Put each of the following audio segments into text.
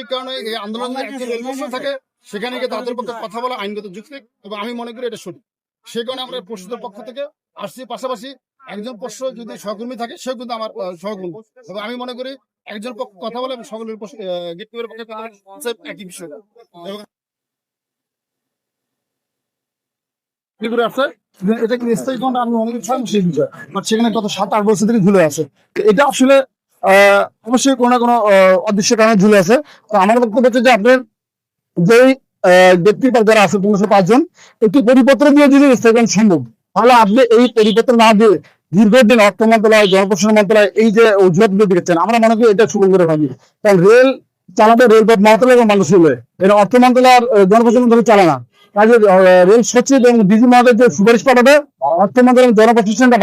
এই কারণে এই আন্দোলন যদি একজন থাকে সেখানে গিয়ে তাদের পক্ষে কথা বলা আইনগত যুক্তি এবং আমি মনে করি এটা সঠিক। সেই কারণে আমরা পশুদের পক্ষ থেকে আসছি পাশাপাশি একজন পোষ্য যদি সহকর্মী থাকে সেও কিন্তু আমার সহকর্মী। এবং আমি মনে করি একজন কথা বলে সকলের গেট পক্ষে কথা বলে, concept একই বিষয়। কি করে এটা কি স্থায়ী আমি অনেক ছয় বিষয়। বাট সেখানে গত সাত আট বছর থেকে ঝুলে আছে। এটা আসলে অবশ্যই কোনো না কোনো অদৃশ্য কারণে ঝুলে আছে। তো আমার বক্তব্য হচ্ছে যে আপনার আহ, ব্যক্তি বা যারা আছে পনেরোশো পাঁচজন একটি পরিপত্র দিয়ে যদি স্থায়ীকরণ সম্ভব তাহলে আপনি এই পরিপত্র না দিয়ে দীর্ঘদিন অর্থ মন্ত্রণালয় জনপ্রশাসন মন্ত্রণালয় এই যে অজুহাতগুলো দিচ্ছেন আমরা মনে করি এটা সুগম করে ভাবি। কারণ রেল চালাবে রেলপথ মন্ত্রণালয় এবং মানুষ হলে এটা অর্থ মন্ত্রণালয় জনপ্রশাসন মন্ত্রণালয় চালায় না। রেল সচিব এবং যে সুপারিশ পাঠাবে অর্থ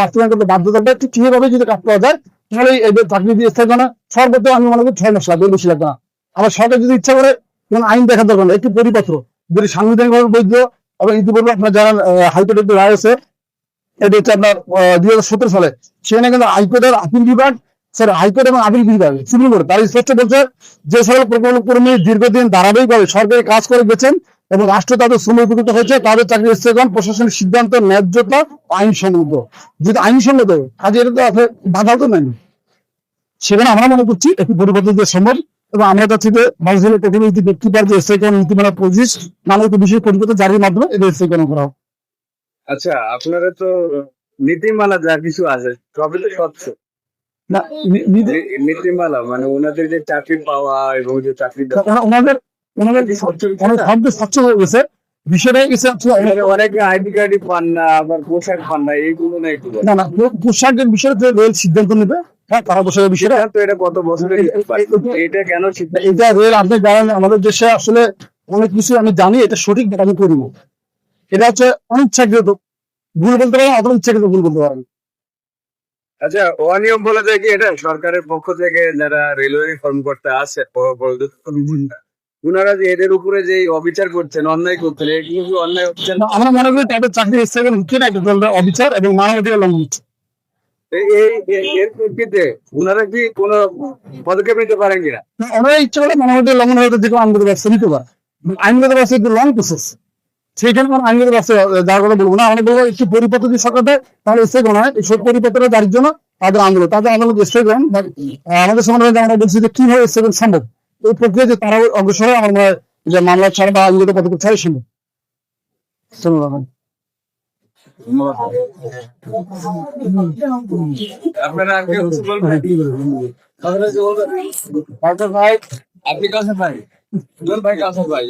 বাস্তবায়ন করতে বাধ্য থাকবে ঠিক যদি কাজ যায়, তাহলে এই চাকরি দিয়ে স্থায়ীকরণ সর্বোচ্চ আমি মনে করি ছয় মাস লাগবে, বেশি লাগবে না। আবার সরকার যদি ইচ্ছা করে, কোন আইন দেখা দরকার নেই, একটি পরিপত্র, যদি বৈধ এবং ইতিপূর্বে আপনার যারা হাইকোর্টের রায় আছে, এটা হচ্ছে আপনার দুই হাজার সতেরো সালে, সেখানে কিন্তু হাইকোর্টের আপিল বিভাগ, স্যার, হাইকোর্ট এবং আপিল বিভাগ, সুপ্রিম কোর্ট, তারা স্পষ্ট বলছে যে সকল প্রকল্প কর্মী দীর্ঘদিন ধারাবাহিকভাবে সরকারি কাজ করে গেছেন এবং রাষ্ট্র তাদের উপকৃত হয়েছে তাদের চাকরি স্থগন প্রশাসনিক সিদ্ধান্ত ন্যায্যতা আইনসম্মত যদি আইনসম্মত কাজে এটা তো আপনার বাধা তো নাই। সেখানে আমরা মনে করছি একটি পরিবর্তন দিয়ে সম্ভব এবং আমরা চাচ্ছি যে প্রথমে একটি ব্যক্তিবার যে স্থায়ীকরণ নীতিমালা পঁচিশ নামে একটি বিশেষ পরিবর্তন জারির মাধ্যমে এটা স্থায়ীকরণ করা হোক। আচ্ছা আপনারা তো নীতিমালা যা কিছু আছে সবই তো স্বচ্ছ। না নীতিমালা মানে ওনাদের যে চাকরি পাওয়া এবং যে চাকরি ওনাদের ওনাদের অনেক শব্দ স্বচ্ছ হয়ে গেছে অনেক- আইডি কার্ডই পান না আবার পোশাক পান না এইগুলো না একটু বলেন। না না পোশাকের বিষয়ে রেল সিদ্ধান্ত নেবে হ্যাঁ তারা পোশাকের বিষয়টা তো এটা কত ব্যাপার। এটা কেন সিদ্ধান্ত এটা রেল আপনি জানেন আমাদের দেশে আসলে অনেক কিছু আমি জানি এটা সঠিক but আমি করিব এটা হচ্ছে অনিচ্ছাকৃত ভুল বলতে পারেন অথবা ইচ্ছাকৃত ভুল বলতে পারেন আচ্ছা অনিয়ম বলে যায় কি এটা সরকারের পক্ষ থেকে যারা রেলওয়ে কর্মকর্তা আছে ওনারা যে এদের উপরে যে অবিচার করছেন অন্যায় করছেন এগুলো কি অন্যায় হচ্ছে না আমরা মনে করি তাদের চাকরি হচ্ছে না অবিচার এবং মানবাধিকার লঙ্ঘন এর প্রেক্ষিতে ওনারা কি কোনো পদক্ষেপ নিতে পারেন কিনা? না, ওনারা ইচ্ছা করলে মানবাধিকার লঙ্ঘন হয়তো যে কোনো আইনগত ব্যবস্থা নিতে পারে। আইনগত ব্যবস্থা একটু লং প্রসেস সেইখানে কোনো আইনগত ব্যবস্থা যার কথা বলব না। আমরা বলব একটু পরিপত্র যদি সরকার দেয় তাহলে স্থায়ীকরণ হয় এই সব পরিপত্র জারির জন্য তাদের আন্দোলন তাদের আন্দোলন আমাদের সমাধানে আমরা বলছি যে কীভাবে সম্ভব? এই প্রক্রিয়া যে তারা অগ্রসর আমার মনে হয় যে মামলা ছাড়া বা আইনগত পদক্ষেপ ছাড়াই সম্ভব ভাই, আপনি কাছে ভাই? ভাই